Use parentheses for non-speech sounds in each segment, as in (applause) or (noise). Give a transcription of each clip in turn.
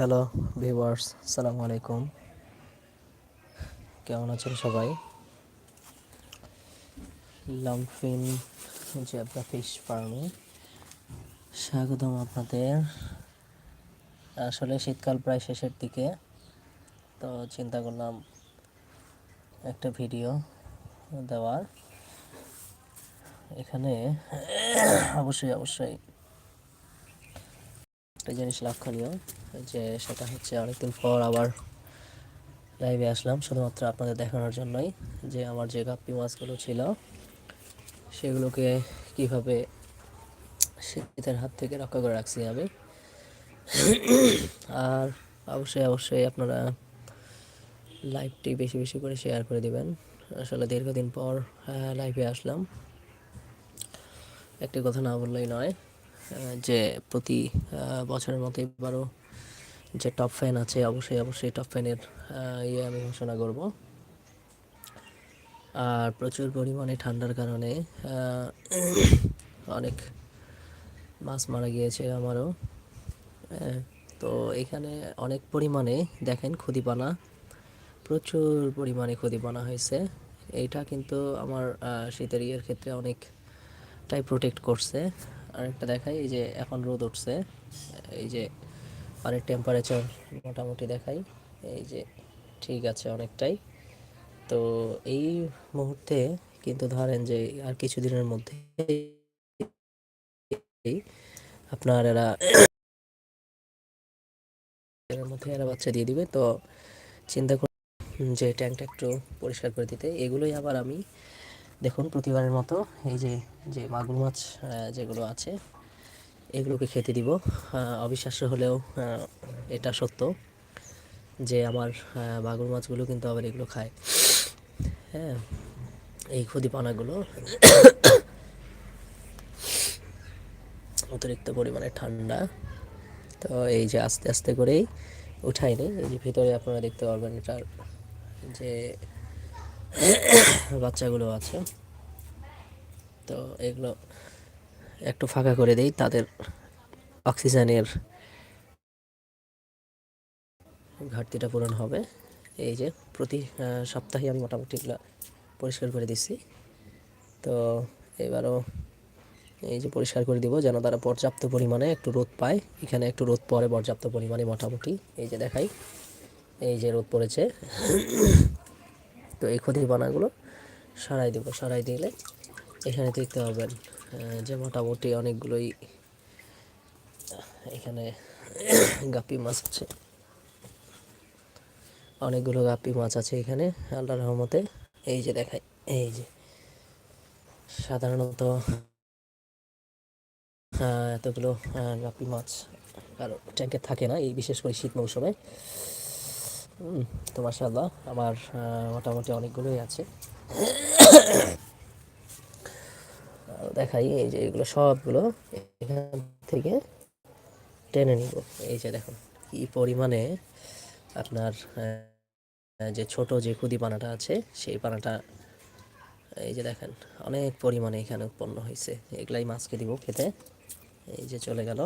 Hello viewers আসসালামু আলাইকুম কেমন আছেন সবাই? লংফিন জেব্রা ফিশ ফার্মে স্বাগতম আপনাদের। আসলে শীতকাল প্রায় শেষের দিকে, তো চিন্তা করলাম একটা ভিডিও দেওয়ার। এখানে অবশ্যই অবশ্যই একটা জিনিস লক্ষণীয়, যে সেটা হচ্ছে অনেকদিন পর আবার লাইভে আসলাম, শুধুমাত্র আপনাদের দেখানোর জন্যই যে আমার যে গাপ্পি মাছগুলো ছিল, সেগুলোকে কীভাবে শীতের হাত থেকে রক্ষা করে রাখছি আমি। আর অবশ্যই অবশ্যই আপনারা লাইভটি বেশি বেশি করে শেয়ার করে দিবেন। আসলে দীর্ঘদিন পর লাইভে আসলাম। একটি কথা না বললেই নয় যে প্রতি বছরের মতো এবারও যে টপ ফ্যান আছে, অবশ্যই অবশ্যই টপ ফ্যানের ইয়ে আমি ঘোষণা করব। আর প্রচুর পরিমাণে ঠান্ডার কারণে অনেক মাছ মারা গিয়েছে আমারও। তো এখানে অনেক পরিমাণে দেখেন ক্ষতিপানা প্রচুর পরিমাণে ক্ষতিপানা হয়েছে। এইটা কিন্তু আমার শীতের ইয়ের ক্ষেত্রে অনেকটাই প্রোটেক্ট করছে। আর একটা দেখাই, এই যে এখন রোদ উঠছে, এই যে পানির টেম্পারেচার মোটামুটি দেখাই, এই যে ঠিক আছে অনেকটাই। তো এই মুহূর্তে কিন্তু ধরেন যে আর কিছুদিনের মধ্যে আপনার এরা এর মধ্যে এরা বাচ্চা দিয়ে দিবে। তো চিন্তা করি যে ট্যাঙ্কটা একটু পরিষ্কার করে দিতে। এগুলোই আবার আমি দেখুন, প্রতিবারের মতো এই যে যে মাগুর মাছ যেগুলো আছে, এগুলোকে খেতে দিব। অবিশ্বাস্য হলেও এটা সত্য যে আমার মাগুর মাছগুলো কিন্তু আবার এগুলো খায়। হ্যাঁ এই ক্ষুদিপানাগুলো অতিরিক্ত পরিমাণে ঠান্ডা। তো এই যে আস্তে আস্তে করেই উঠাই নেই। এই যে ভিতরে আপনারা দেখতে পারবেন এটার যে বাচ্চাগুলো আছে। তো এগুলো একটু ফাঁকা করে দেই, তাদের অক্সিজেনের ঘাটতিটা পূরণ হবে। এই যে প্রতি সপ্তাহে আমি মোটামুটি এগুলো পরিষ্কার করে দিচ্ছি। তো এবারও এই যে পরিষ্কার করে দিব যেন তারা পর্যাপ্ত পরিমাণে একটু রোদ পায়। এখানে একটু রোদ পড়ে পর্যাপ্ত পরিমাণে মোটামুটি। এই যে দেখাই, এই যে রোদ পড়েছে। তো এই ক্ষতিপানাগুলো সরাই দেবো, সরাই দিলে এখানে দেখতে পাবেন যে মোটামুটি অনেকগুলোই এখানে গাপ্পি মাছ আছে। অনেকগুলো গাপ্পি মাছ আছে এখানে, আল্লাহ রহমতে। এই যে দেখাই, এই যে সাধারণত এতগুলো গাপ্পি মাছ আর ট্যাঙ্কে থাকে না, এই বিশেষ করে শীত মৌসুমে। তো মাশাআল্লাহ, আমার মোটামুটি অনেকগুলোই আছে। দেখাই, এই যে এগুলো সবগুলো এখান থেকে টেনে নিব। এই যে দেখুন, কি পরিমাণে আপনার যে ছোট যে খুদি পানাটা আছে, সেই পানাটা, এই যে দেখেন, অনেক পরিমাণে এখানে উৎপন্ন হয়েছে। এগুলাই মাছকে দিব খেতে। এই যে চলে গেল।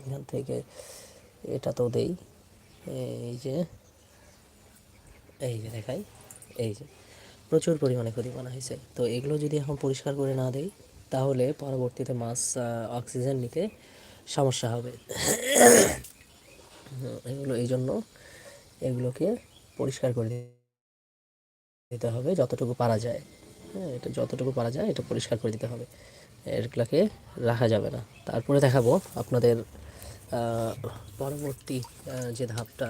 এখান থেকে এটা তো দেই। এই যে এই যে দেখাই, এই যে প্রচুর পরিমাণে ক্ষতিপানা হয়েছে। তো এগুলো যদি এখন পরিষ্কার করে না দেই, তাহলে পরবর্তীতে মাছ অক্সিজেন নিতে সমস্যা হবে। (coughs) এগুলো এই জন্য এগুলোকে পরিষ্কার করে দিতে হবে যতটুকু পারা যায়। হ্যাঁ এটা যতটুকু পারা যায় এটা পরিষ্কার করে দিতে হবে। এগুলাকে রাখা যাবে না। তারপরে দেখাবো আপনাদের পরবর্তী যে ধাপটা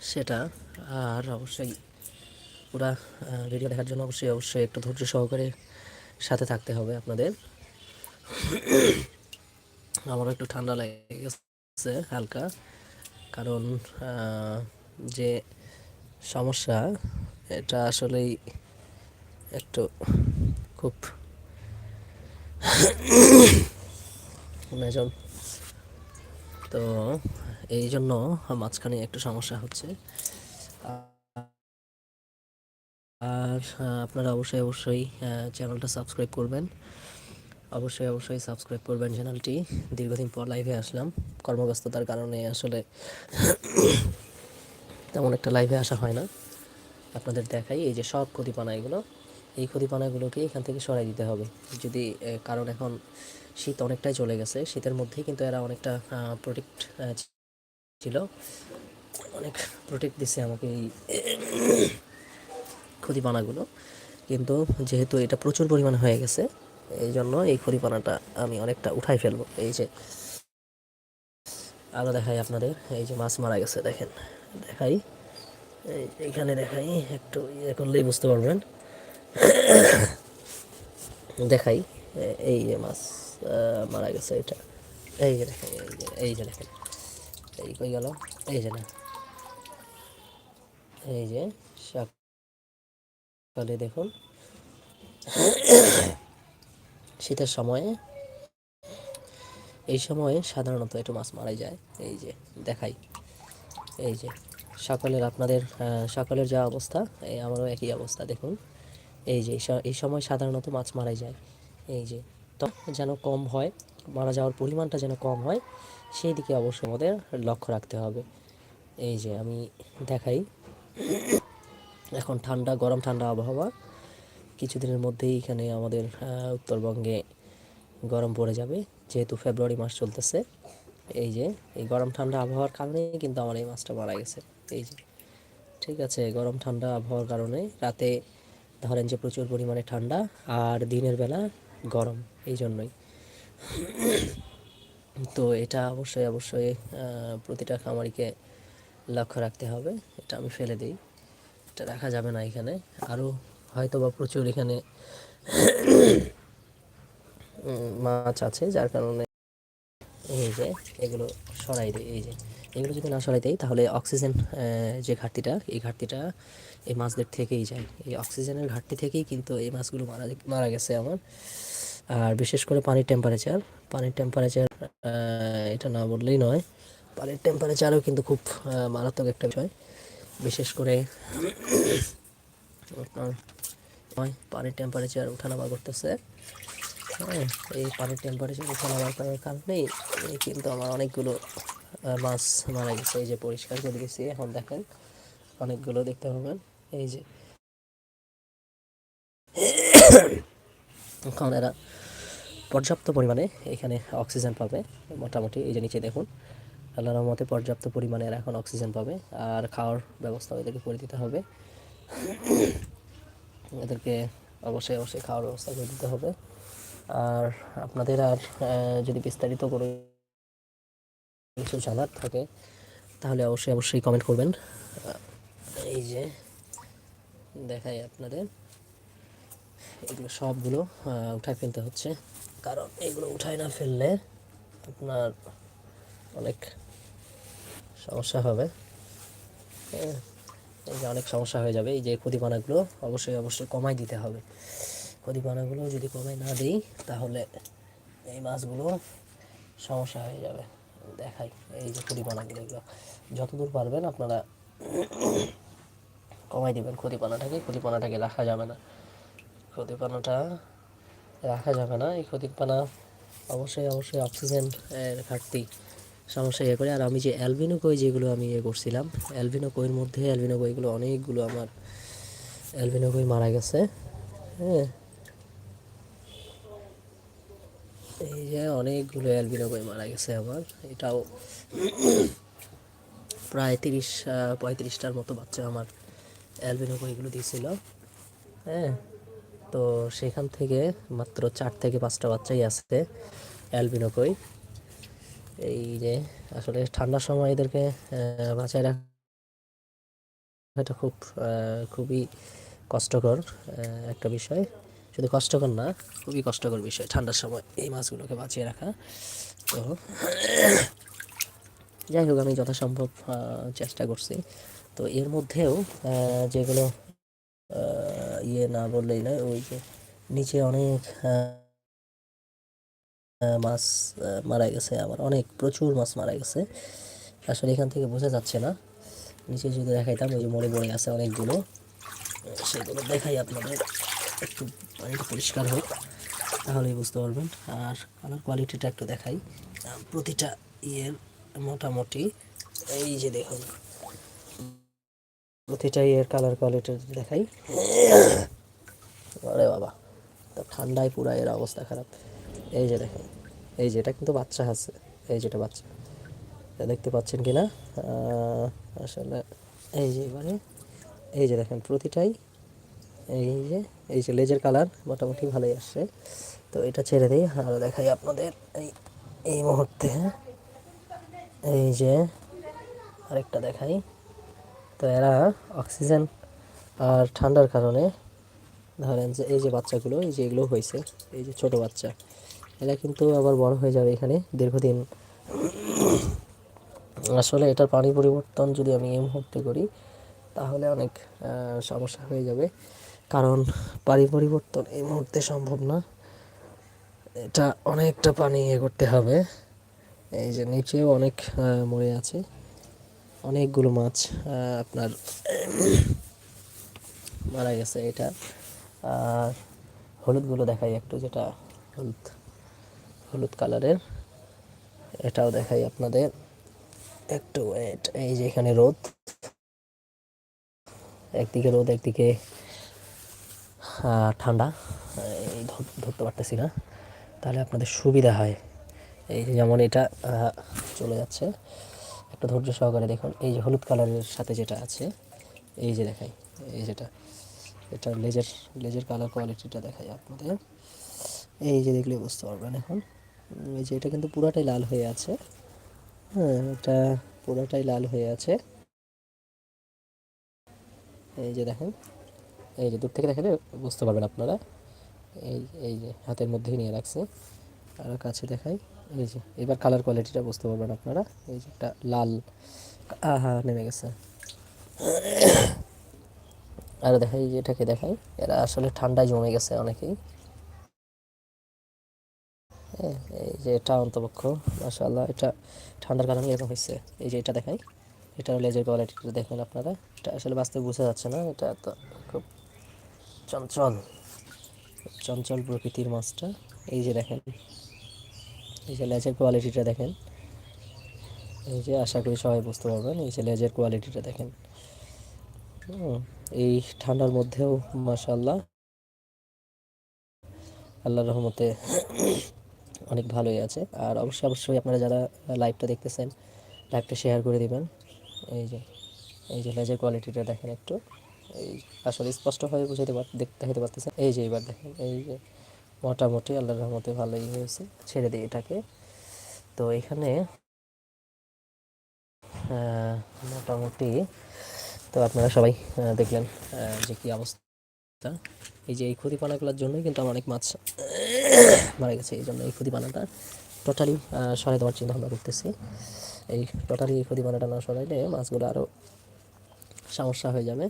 সেটা, আর অবশ্যই পুরা ভিডিও দেখার জন্য অবশ্যই অবশ্যই একটু ধৈর্য সহকারে সাথে থাকতে হবে আপনাদের। আমারও একটু ঠান্ডা লেগে গেছে হালকা, কারণ যে সমস্যা, এটা আসলেই একটু খুব তো এই জন্য মাঝখানে একটু সমস্যা হচ্ছে। আর আপনারা অবশ্যই অবশ্যই চ্যানেলটা সাবস্ক্রাইব করবেন। অবশ্যই অবশ্যই সাবস্ক্রাইব করবেন চ্যানেলটি। দীর্ঘদিন পর লাইভে আসলাম। কর্মব্যস্ততার কারণে আসলে তেমন একটা লাইভে আসা হয় না। আপনাদের দেখাই এই যে সব ক্ষতিপানা এগুলো। এই ক্ষতিপানাগুলোকে এখান থেকে সরাই দিতে হবে। যদি কারণ এখন শীত অনেকটাই চলে গেছে, শীতের মধ্যেই কিন্তু এরা অনেকটা প্রোটেক্ট ছিল। অনেক প্রোটেক্ট দিছে আমাকে এই ক্ষতিপানাগুলো কিন্তু যেহেতু এটা প্রচুর পরিমাণে হয়ে গেছে, এই জন্য এই ক্ষতিপানাটা আমি অনেকটা উঠাই ফেলব। এই যে আরও দেখাই আপনাদের, এই যে মাছ মারা গেছে, দেখেন। দেখাই, এই এখানে দেখাই, একটু ইয়ে করলেই বুঝতে পারবেন। দেখাই, এই যে মাছ মারা গেছে এটা। এই যে দেখেন, এই যে দেখেন। এই কই গেল? এই যে না। এই যে, সকালে দেখুন। শীতের সময়ে, এই সময়ে সাধারণত একটু মাছ মারা যায়। এই যে, দেখাই। এই যে, সকালের আপনাদের সকালের যা অবস্থা, এই আমারও একই অবস্থা, দেখুন। এই যে, এই সময় সাধারণত মাছ মারা যায়। এই যে, তো যেন কম হয়, মারা যাওয়ার পরিমাণটা যেন কম হয়, সেই দিকে অবশ্যই আমাদের লক্ষ্য রাখতে হবে। এই যে, আমি দেখাই। এখন ঠান্ডা, গরম ঠান্ডা আবহাওয়া। কিছুদিনের মধ্যেই এখানে আমাদের উত্তরবঙ্গে গরম পড়ে যাবে, যেহেতু ফেব্রুয়ারি মাস চলতেছে। এই যে, এই গরম ঠান্ডা আবহাওয়ার কারণে কিন্তু আমার এই মাছটা মারা গেছে। এই যে, ঠিক আছে, গরম ঠান্ডা আবহাওয়ার কারণে রাতে ধরেন যে প্রচুর পরিমাণে ঠান্ডা আর দিনের বেলা গরম, এই জন্যই। তো এটা অবশ্যই অবশ্যই প্রতিটা খামারিকে লক্ষ্য রাখতে হবে। এটা আমি ফেলে দিই। এটা রাখা যাবে না এখানে। আরও হয়তো বা প্রচুর এখানে মাছ আছে, যার কারণে এই যে এগুলো সরাই দিই, এই যে। এগুলো যদি না সরাই দেয় তাহলে অক্সিজেন যে ঘাটতিটা, এই ঘাটতিটা এই মাছদের থেকেই যায়। এই অক্সিজেনের ঘাটতি থেকেই কিন্তু এই মাছগুলো মারা মারা গেছে আমার। আর বিশেষ করে পানির টেম্পারেচার পানির টেম্পারেচার এটা না বললেই নয়, পানির টেম্পারেচারও কিন্তু খুব মারাত্মক একটা বিষয়। বিশেষ করে পানির টেম্পারেচার ওঠানামা করতেছে। হ্যাঁ এই পানির টেম্পারেচার ওঠানামা করার কারণেই কিন্তু আমার অনেকগুলো মাছ মারা গেছে, এই যে পরিষ্কার করে দিয়েছি। এখন দেখেন অনেকগুলো দেখতে পাবেন এই যে এখন এরা পর্যাপ্ত পরিমাণে এখানে অক্সিজেন পাবে, মোটামুটি। এই যে নিচে দেখুন, আল্লাহর রহমতে পর্যাপ্ত পরিমাণে এরা এখন অক্সিজেন পাবে, আর খাওয়ার ব্যবস্থা এদেরকে করে দিতে হবে। এদেরকে অবশ্যই অবশ্যই খাওয়ার ব্যবস্থা করে দিতে হবে। আর আপনাদের আর যদি বিস্তারিত করে কিছু জানার থাকে তাহলে অবশ্যই অবশ্যই কমেন্ট করবেন। এই যে দেখাই আপনাদের এগুলো সবগুলো উঠায় ফেলতে হচ্ছে। কারণ এগুলো উঠায় না ফেললে আপনার অনেক সমস্যা হবে। হ্যাঁ, এই যে অনেক সমস্যা হয়ে যাবে। এই যে ক্ষতিপানাগুলো অবশ্যই অবশ্যই কমাই দিতে হবে। ক্ষতিপানাগুলো যদি কমাই না দিই তাহলে এই মাছগুলো সমস্যা হয়ে যাবে। দেখাই, এই যে ক্ষতিপানাগুলো এগুলো। যতদূর পারবেন আপনারা কমাই দিবেন ক্ষতিপানাটাকে ক্ষতিপানাটাকে রাখা যাবে না। ক্ষতিপানাটা রাখা যাবে না। এই ক্ষতিপানা অবশ্যই অবশ্যই অক্সিজেন এর ঘাটতি সমস্যা ইয়ে করে। আর আমি যে অ্যালবিনো কই যেগুলো আমি ইয়ে করছিলাম, অ্যালবিনো কইয়ের মধ্যে অ্যালবিনো কইগুলো অনেকগুলো আমার অ্যালবিনো কই মারা গেছে। হ্যাঁ। এই যে অনেকগুলো অ্যালবিনো কই মারা গেছে আমার। এটাও প্রায় তিরিশ পঁয়ত্রিশটার মতো বাচ্চা আমার অ্যালবিনো কইগুলো দিয়েছিল। হ্যাঁ তো সেখান থেকে মাত্র চার থেকে পাঁচটা বাচ্চাই আসছে অ্যালবিনো কই এই যে আসলে ঠান্ডার সময় এদেরকে বাঁচায় রাখা এটা খুব খুবই কষ্টকর একটা বিষয়। শুধু কষ্টকর না, খুবই কষ্টকর বিষয় ঠান্ডার সময় এই মাছগুলোকে বাঁচিয়ে রাখা। তো যাই হোক, আমি যথাসম্ভব চেষ্টা করছি। তো এর মধ্যেও যেগুলো ইয়ে না বললেই নয়, ওই যে নিচে অনেক মাছ মারা গেছে আমার অনেক, প্রচুর মাছ মারা গেছে। আসলে এখান থেকে বোঝা যাচ্ছে না। নিচে যদি দেখাইতাম, ওই যে মরে পড়ে আছে অনেকগুলো, সেগুলো দেখাই আপনাদের। একটু পরিষ্কার হোক, তাহলেই বুঝতে পারবেন। আর কালার কোয়ালিটিটা একটু দেখাই। প্রতিটা ইয়ের মোটামুটি, এই যে দেখুন। প্রতিটা ইয়ের কালার কোয়ালিটি দেখাই। আরে বাবা, তো ঠান্ডায় পুরা এর অবস্থা খারাপ। এই যে দেখেন, এই যে এটা কিন্তু বাচ্চা আছে। এই যেটা বাচ্চা। দেখতে পাচ্ছেন কি না আসলে এই যে এবারে, এই যে দেখেন, প্রতিটাই এই যে এই যে লেজের কালার মোটামুটি ভালোই আসছে। তো এটা ছেড়ে দিই আরও দেখাই আপনাদের এই এই মুহূর্তে এই যে, আরেকটা দেখাই। তো এরা অক্সিজেন আর ঠান্ডার কারণে, ধরেন যে এই যে বাচ্চাগুলো, এই যে এগুলো হয়েছে, এই যে ছোট বাচ্চা, এরা কিন্তু আবার বড় হয়ে যাবে এখানে দীর্ঘদিন। আসলে এটার পানি পরিবর্তন যদি আমি এই মুহূর্তে করি, তাহলে অনেক সমস্যা হয়ে যাবে। কারণ পানি পরিবর্তন এই মুহূর্তে সম্ভব না। এটা অনেকটা পানি ইয়ে করতে হবে। এই যে নিচেও অনেক মরে আছে। অনেকগুলো মাছ আপনার মারা গেছে এটা। আর হলুদগুলো দেখাই একটু, যেটা হলুদ হলুদ কালারের। এটাও দেখাই আপনাদের। একটু এই যে এখানে রোদ। একদিকে রোদ, একদিকে ঠান্ডা, এই ধর- ধরতে পারতেছি না। তাহলে আপনাদের সুবিধা হয়। এই যেমন এটা চলে যাচ্ছে। একটা ধৈর্য সহকারে দেখুন। এই যে হলুদ কালারের সাথে যেটা আছে, এই যে দেখাই, এই যেটা। এটা লেজের লেজের কালার কোয়ালিটিটা দেখাই আপনাদের। এই যে দেখলে বুঝতে পারবেন এখন। এই যে এটা কিন্তু পুরাটাই লাল হয়ে আছে। হ্যাঁ এটা পুরাটাই লাল হয়ে আছে। এই যে দেখেন এই যে দূর থেকে দেখালে বুঝতে পারবেন আপনারা। এই এই যে হাতের মধ্যেই নিয়ে রাখছে। আর কাছে দেখাই। এই যে এবার কালার কোয়ালিটিটা বুঝতে পারবেন আপনারা। এই যে একটা লাল আহা নেমে গেছে। আর দেখাই যে এটাকে দেখাই। এরা আসলে ঠান্ডায় জমে গেছে অনেকেই। হ্যাঁ, এই যে এটা অন্তপক্ষ মাশাআল্লাহ এটা ঠান্ডার কারণে এরকম হয়েছে। এই যে এটা দেখাই। এটা লেজের কোয়ালিটিটা দেখেন আপনারা। এটা আসলে বাস্তবে বোঝা যাচ্ছে না। এটা তো খুব চঞ্চল চঞ্চল প্রকৃতির মাছটা এই যে দেখেন, এই যে লেজের কোয়ালিটিটা দেখেন, এই যে আশা করি সবাই বুঝতে পারবেন, এই যে লেজের কোয়ালিটিটা দেখেন। এই ঠান্ডার মধ্যেও মাশাআল্লাহ, আল্লাহর রহমতে অনেক ভালোই আছে। আর অবশ্যই অবশ্যই আপনারা যারা লাইভটা দেখতেছেন, লাইভটা শেয়ার করে দিবেন। এই যে এই যে লেজের কোয়ালিটিটা দেখেন একটু। এই আসলে স্পষ্টভাবে বুঝাইতে পার পারতেছেন এই যে এবার দেখেন, এই যে মোটামুটি আল্লাহর রহমতে ভালোই হয়েছে, ছেড়ে দিই এটাকে। তো এখানে মোটামুটি, তো আপনারা সবাই দেখলেন যে কী অবস্থা। এই যে এই ক্ষতিপানাগুলোর জন্যই কিন্তু আমার অনেক মাছ (coughs) মারা গেছে এই জন্য এই ক্ষতিপানাটা টোটালি সরাই দেওয়ার চিন্তা ভাবনা করতেছি। এই টোটালি এই ক্ষতিপানাটা না সরাইলে মাছগুলো আরও সমস্যা হয়ে যাবে।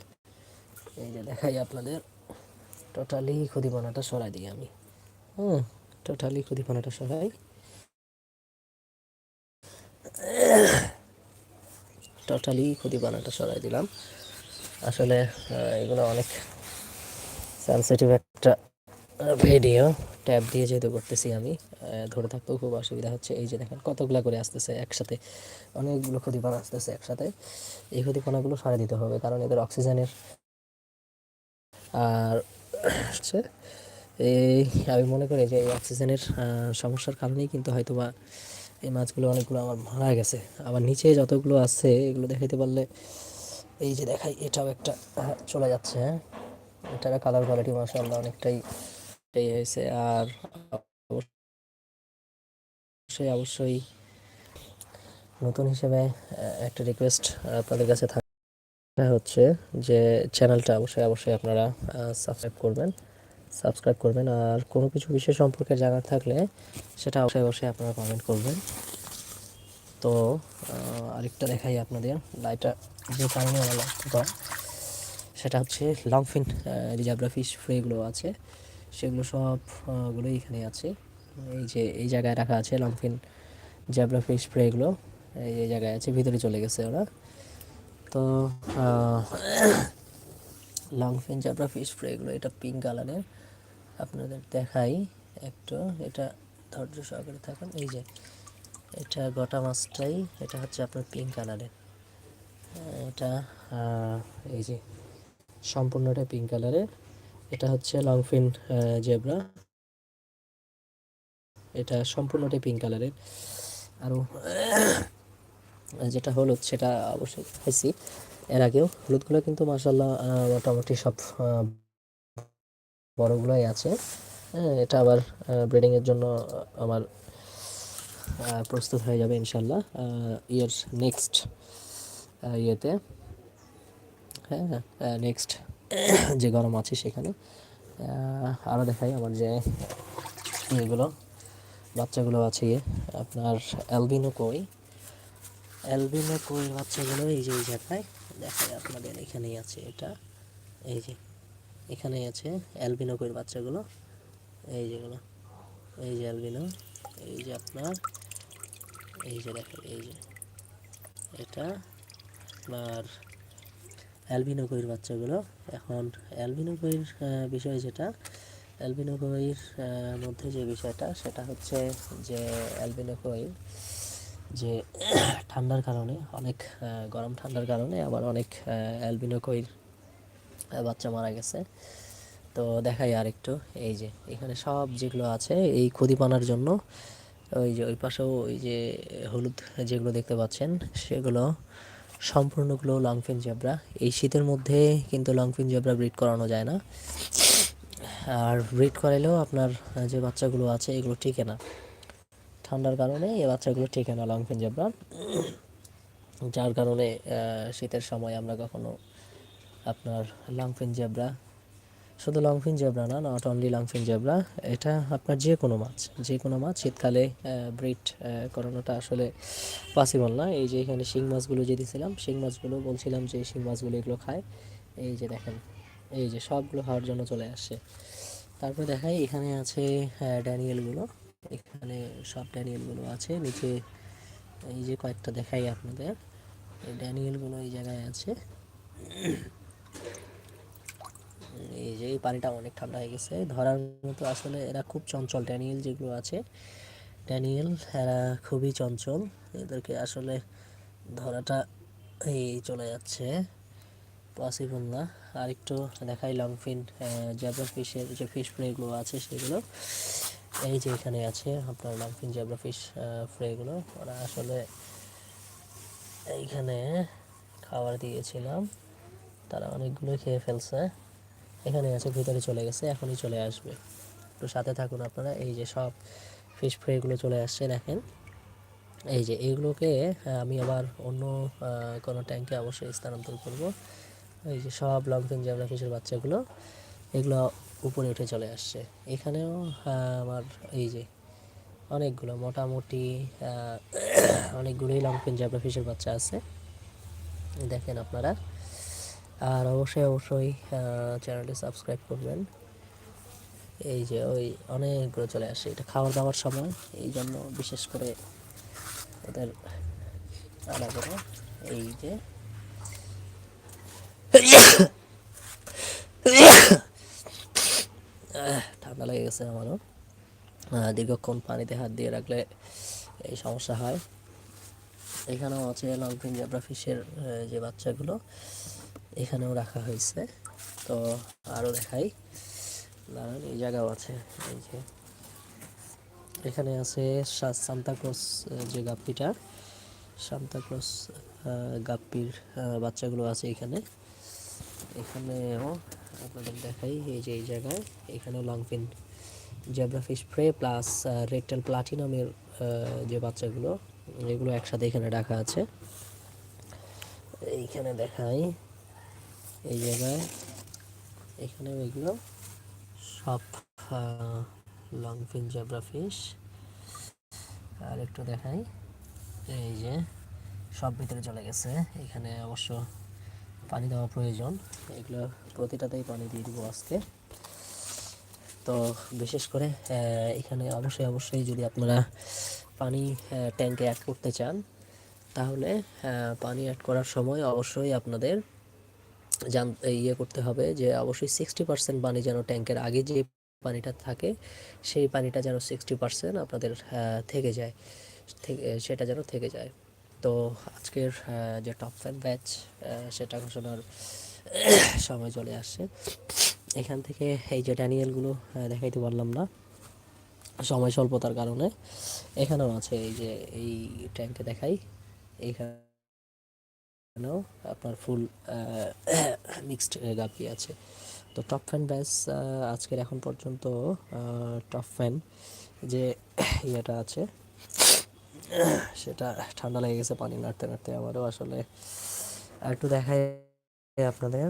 এই যে দেখাই আপনাদের টোটালি ক্ষতিপানাটা সরাই দিই আমি। হুম টোটালি ক্ষতিপানাটা সরাই। টোটালি ক্ষতিপানাটা সরাই দিলাম। আসলে এগুলো অনেক সেন্সিটিভ একটা ভিডিও ট্যাব দিয়ে যেহেতু করতেছি আমি ধরে থাকতেও খুব অসুবিধা হচ্ছে। এই যে দেখেন, কতগুলো করে আসতেছে একসাথে। অনেকগুলো ক্ষতিপানা আসতেছে একসাথে। এই ক্ষতিপানাগুলো সারা দিতে হবে, কারণ এদের অক্সিজেনের আর হচ্ছে এই, আমি মনে করি যে এই অক্সিজেনের সমস্যার কারণেই কিন্তু হয়তো বা এই মাছগুলো অনেকগুলো আমার মারা গেছে। আবার নিচে যতগুলো আছে, এগুলো দেখাইতে পারলে এই যে দেখাই, এটাও একটা, চলে যাচ্ছে হ্যাঁ? এটার কালার কোয়ালিটি মাসাল্লাহ অনেকটাই এই হয়েছে। আর অবশ্যই অবশ্যই নতুন হিসেবে একটা রিকোয়েস্ট আপনাদের কাছে থাকে হচ্ছে যে চ্যানেলটা অবশ্যই অবশ্যই আপনারা সাবস্ক্রাইব করবেন সাবস্ক্রাইব করবেন। আর কোনো কিছু বিষয় সম্পর্কে জানার থাকলে সেটা অবশ্যই অবশ্যই আপনারা কমেন্ট করবেন। তো আরেকটা দেখাই আপনাদের। লাইটটা যে কারণে আমার সেটা হচ্ছে লংফিন রিজার্ভরা ফিশ ফ্রেগুলো আছে। সেগুলো সবগুলোই এখানে আছে। এই যে, এই জায়গায় রাখা আছে লংফিন জ্যাবরা এই এই জায়গায় আছে, ভিতরে চলে গেছে ওরা। তো লংফিন জ্যাবরা ফিশ ফ্রেগুলো এটা পিঙ্ক কালারের আপনাদের দেখাই একটু, এটা ধৈর্য সহকারে থাকুন। এই যে, এটা গোটা মাছটাই, এটা হচ্ছে আপনার পিঙ্ক কালারের এটা এই যে, সম্পূর্ণটা পিঙ্ক কালারের এটা হচ্ছে লংফিন জেব্রা এটা সম্পূর্ণটাই পিঙ্ক কালারের আরও যেটা হলুদ, সেটা অবশ্যই খাইছি। এর আগেও হলুদগুলো কিন্তু মাসাল্লাহ মোটামুটি সব বড়গুলোই আছে। হ্যাঁ এটা আবার ব্রিডিংয়ের জন্য আমার প্রস্তুত হয়ে যাবে ইনশাল্লাহ ইয়ার নেক্সট ইয়েতে। হ্যাঁ নেক্সট (coughs) যে গরম আছে সেখানে। আরও দেখাই আমার যে ইয়েগুলো, বাচ্চাগুলো আছে। আপনার অ্যালবিনো কই? অ্যালবিনো কই বাচ্চাগুলো এই যে, এই জায়গায় দেখাই আপনাদের এখানেই আছে এটা। এই যে, এখানেই আছে অ্যালবিনো কইর বাচ্চাগুলো। এই যেগুলো এই যে অ্যালবিনো, এই যে আপনার, এই যে দেখেন, এই যে এটা আপনার অ্যালবিনো কইর বাচ্চাগুলো। এখন অ্যালবিনো কইর বিষয় যেটা, অ্যালবিনো কইর মধ্যে যে বিষয়টা, সেটা হচ্ছে যে অ্যালবিনো কইর যে, ঠান্ডার কারণে, অনেক গরম ঠান্ডার কারণে আবার অনেক অ্যালবিনো কইর বাচ্চা মারা গেছে। তো দেখাই আর একটু এই যে, এখানে সব যেগুলো আছে, এই ক্ষতিপানার জন্য, ওই যে, ওই পাশেও ওই যে, হলুদ যেগুলো দেখতে পাচ্ছেন, সেগুলো সম্পূর্ণগুলো লংফিন জেব্রা। এই শীতের মধ্যে কিন্তু লংফিন জেব্রা ব্রিড করানো যায় না। আর ব্রিড করাইলেও আপনার যে বাচ্চাগুলো আছে, এগুলো টিকে না। ঠান্ডার কারণে এই বাচ্চাগুলো টিকে না লংফিন জেব্রা যার কারণে শীতের সময় আমরা কখনো আপনার লংফিন জেব্রা শুধু লংফিন জেব্রা না নট অনলি লংফিন জেব্রা এটা আপনার যে কোনো মাছ, যে কোনো মাছ শীতকালে ব্রিড করানোটা আসলে পসিবল না। এই যে এখানে শিং মাছগুলো যে দিয়েছিলাম শিং মাছগুলো বলছিলাম যে শিং মাছগুলো এগুলো খায়। এই যে দেখেন, এই যে সবগুলো খাওয়ার জন্য চলে আসছে। তারপরে দেখাই, এখানে আছে ড্যানিয়েলগুলো। এখানে সব ড্যানিয়েলগুলো আছে। নিচে এই যে কয়েকটা দেখাই আপনাদের। এই ড্যানিয়েলগুলো এই জায়গায় আছে। এই যে এই পানিটা অনেক ঠান্ডা হয়ে গেছে। ধরার মতো আসলে এরা খুব চঞ্চল ড্যানিয়েল যেগুলো আছে। ড্যানিয়েল, এরা খুবই চঞ্চল। এদেরকে আসলে ধরাটা এই চলে যাচ্ছে। পসিবল না। আর একটু দেখাই লংফিন জ্যাবরা ফিশের যে ফিশ ফ্রেগুলো আছে সেগুলো। এই যে এখানে আছে আপনার জ্যাবরা ফিশ ফ্রেগুলো ওরা আসলে এইখানে খাবার দিয়েছিলাম। তারা অনেকগুলো খেয়ে ফেলছে। এখানে আছে, ভিতরে চলে গেছে, এখনই চলে আসবে। একটু সাথে থাকুন আপনারা। এই যে সব ফিশ ফ্রেগুলো চলে আসছে, দেখেন। এই যে এইগুলোকে আমি আবার অন্য কোনো ট্যাঙ্কে অবশ্যই স্থানান্তর করব। এই যে সব জ্যাবলা ফিশের বাচ্চাগুলো, এগুলো উপরে উঠে চলে আসছে। এখানেও আমার এই যে অনেকগুলো মোটামুটি অনেকগুলোই লংফিন জ্যাবলা ফিশের বাচ্চা আছে। দেখেন আপনারা। আর অবশ্যই অবশ্যই চ্যানেলটি সাবস্ক্রাইব করবেন। এই যে ওই অনেকগুলো চলে আসে। এটা খাওয়ার দাওয়ার সময়, এই জন্য বিশেষ করে ওদের আনা করে। এই যে আহ, ঠান্ডা লেগে গেছে আমারও। দীর্ঘক্ষণ পানিতে হাত দিয়ে রাখলে এই সমস্যা হয়। এখানেও আছে লংফিন জ্যাবরা ফিশের যে বাচ্চাগুলো, এখানেও রাখা হয়েছে। তো আরও দেখাই। দাঁড়ান, এই জায়গাও আছে। এই যে এখানে আছে সান্তাক্রস যে গাপ্পিটা সান্তাক্রস গাপ্পির বাচ্চাগুলো আছে এখানে। এখানেও আপনাদের দেখাই, এই যে এই জায়গায়, এখানেও longfin zebra fish fry plus রেকটেল প্লাটিনামের যে বাচ্চাগুলো, এগুলো একসাথে এখানে রাখা আছে। এইখানে দেখাই, এই জায়গায় এখানে এগুলো। সব লংফিন জেব্রা ফিশ আর একটু দেখাই, এই যে, সব ভিতরে চলে গেছে। এখানে অবশ্য পানি দেওয়া প্রয়োজন। এগুলো প্রতিটাতেই পানি দিয়ে দিব আজকে। তো বিশেষ করে এখানে অবশ্যই অবশ্যই যদি আপনারা পানি ট্যাঙ্কে অ্যাড করতে চান, তাহলে পানি অ্যাড করার সময় অবশ্যই আপনাদের জান ইয়ে করতে হবে যে অবশ্যই সিক্সটি পার্সেন্ট পানি যেন ট্যাঙ্কের আগে যে পানিটা থাকে, সেই পানিটা যেন সিক্সটি পার্সেন্ট আপনাদের থেকে যায়, থেকে, সেটা যেন থেকে যায়। তো আজকের যে টপ ফাইভ ব্যাচ সেটা ঘোষণার সময় চলে আসছে। এখান থেকে এই যে ড্যানিয়েলগুলো দেখাইতে পারলাম না। সময় স্বল্পতার কারণে। এখানেও আছে এই যে এই ট্যাঙ্কে দেখাই। এইখানেও আপনার ফুল মিক্সড গাপি আছে। তো টপ ফ্যান ব্যাস আজকের এখন পর্যন্ত টপ ফ্যান যে ইয়েটা আছে, সেটা ঠান্ডা লেগে গেছে পানি নাড়তে নাড়তে আমারও আসলে। একটু দেখাই আপনাদের।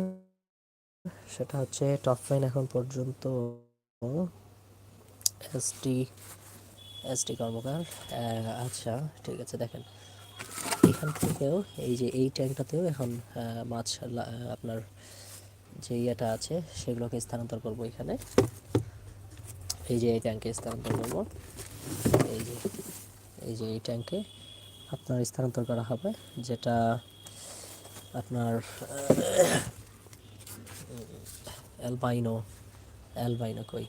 সেটা হচ্ছে টপ ফাইন এখন পর্যন্ত এসটি এসটি কর্মকার আচ্ছা ঠিক আছে, দেখেন। এখান থেকেও, এই যে এই ট্যাঙ্কটাতেও এখন মাছ আপনার যে ইয়েটা আছে, সেগুলোকে স্থানান্তর করব এখানে। এই যে এই ট্যাঙ্কে স্থানান্তর করব। এই যে এই যে এই ট্যাঙ্কে আপনার স্থানান্তর করা হবে, যেটা আপনার অ্যালবাইনো অ্যালবাইনো কই।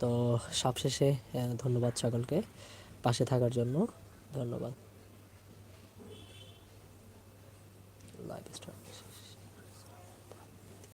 তো সবশেষে ধন্যবাদ সকলকে। পাশে থাকার জন্য ধন্যবাদ। লাইভ